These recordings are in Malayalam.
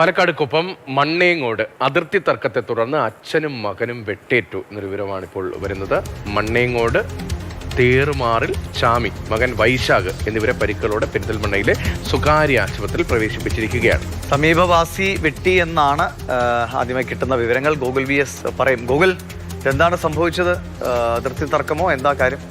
പാലക്കാട് കുപ്പം മണ്ണേങ്ങോട് അതിർത്തി തർക്കത്തെ തുടർന്ന് അച്ഛനും മകനും വെട്ടേറ്റു എന്നൊരു വിവരമാണ് ഇപ്പോൾ വരുന്നത്. മണ്ണേങ്ങോട് തേറുമാറിൽ ചാമി മകൻ വൈശാഖ് എന്നിവരെ പരിക്കുകളോടെ പെരിന്തൽമണ്ണയിലെ സ്വകാര്യ ആശുപത്രിയിൽ പ്രവേശിപ്പിച്ചിരിക്കുകയാണ്. സമീപവാസി വെട്ടി എന്നാണ് ആദ്യമായി കിട്ടുന്ന വിവരങ്ങൾ. ഗൂഗിൾ വി എസ് പറയും. ഗൂഗിൾ എന്താണ് സംഭവിച്ചത്? അതിർത്തി തർക്കമോ? എന്താ കാര്യം?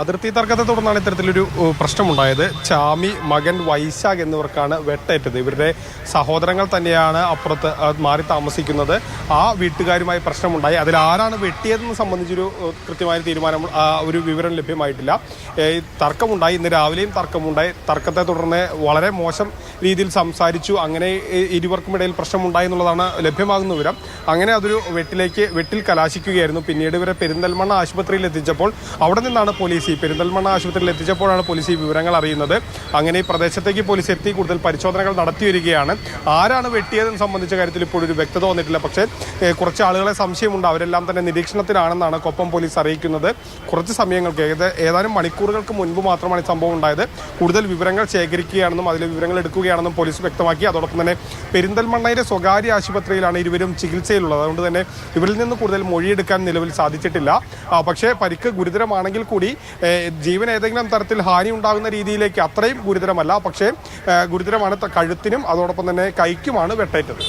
അതിർത്തി തർക്കത്തെ തുടർന്നാണ് ഇത്തരത്തിലൊരു പ്രശ്നമുണ്ടായത്. ചാമി മകൻ വൈശാഖ് എന്നിവർക്കാണ് വെട്ടേറ്റത്. ഇവരുടെ സഹോദരങ്ങൾ തന്നെയാണ് അപ്പുറത്ത് മാറി താമസിക്കുന്നത്. ആ വീട്ടുകാരുമായി പ്രശ്നമുണ്ടായി. അതിൽ ആരാണ് വെട്ടിയതെന്ന് സംബന്ധിച്ചൊരു കൃത്യമായ തീരുമാനം ഒരു വിവരം ലഭ്യമായിട്ടില്ല. തർക്കമുണ്ടായി. ഇന്ന് രാവിലെയും തർക്കമുണ്ടായി. തർക്കത്തെ തുടർന്ന് വളരെ മോശം രീതിയിൽ സംസാരിച്ചു. അങ്ങനെ ഇരുവർക്കും ഇടയിൽ പ്രശ്നമുണ്ടായി എന്നുള്ളതാണ് ലഭ്യമാകുന്ന വിവരം. അങ്ങനെ അതൊരു വെട്ടിലേക്ക് വെട്ടിൽ കലാശിക്കുകയായിരുന്നു. പിന്നീട് ഇവരെ പെരിന്തൽമണ്ണ ആശുപത്രിയിൽ എത്തിച്ചപ്പോൾ അവിടെ നിന്നാണ് പോലീസ് ഈ പെരിന്തൽമണ്ണ ആശുപത്രിയിൽ എത്തിച്ചപ്പോഴാണ് പോലീസ് ഈ വിവരങ്ങൾ അറിയുന്നത്. അങ്ങനെ ഈ പ്രദേശത്തേക്ക് പോലീസ് എത്തി കൂടുതൽ പരിശോധനകൾ നടത്തി വരികയാണ്. ആരാണ് വെട്ടിയതെന്ന് സംബന്ധിച്ച കാര്യത്തിൽ ഇപ്പോഴൊരു ഒരു വ്യക്തത വന്നിട്ടില്ല. പക്ഷേ കുറച്ച് ആളുകളെ സംശയമുണ്ട്. അവരെല്ലാം തന്നെ നിരീക്ഷണത്തിലാണെന്നാണ് കൊപ്പം പോലീസ് അറിയിക്കുന്നത്. കുറച്ച് സമയങ്ങൾക്ക് ഏത- ഏതാനും മണിക്കൂറുകൾക്ക് മുൻപ് മാത്രമാണ് ഈ സംഭവം ഉണ്ടായത്. കൂടുതൽ വിവരങ്ങൾ ശേഖരിക്കുകയാണെന്നും അതിലെ വിവരങ്ങൾ എടുക്കുകയാണെന്നും പോലീസ് വ്യക്തമാക്കി. അതോടൊപ്പം തന്നെ പെരിന്തൽമണ്ണയിലെ സ്വകാര്യ ആശുപത്രിയിലാണ് ഇരുവരും ചികിത്സയിലുള്ളത്. അതുകൊണ്ട് തന്നെ ഇവരിൽ നിന്ന് കൂടുതൽ മൊഴിയെടുക്കാൻ നിലവിൽ സാധിച്ചിട്ടില്ല. പക്ഷേ പരിക്ക് ഗുരുതരമാണെങ്കിൽ കൂടി ജീവൻ ഏതെങ്കിലും തരത്തിൽ ഹാനി ഉണ്ടാകുന്ന രീതിയിലേക്ക് അത്രയും ഗുരുതരമല്ല. പക്ഷേ ഗുരുതരമാണ് കഴുത്തിനും അതോടൊപ്പം തന്നെ കൈക്കുമാണ് വെട്ടേറ്റത്.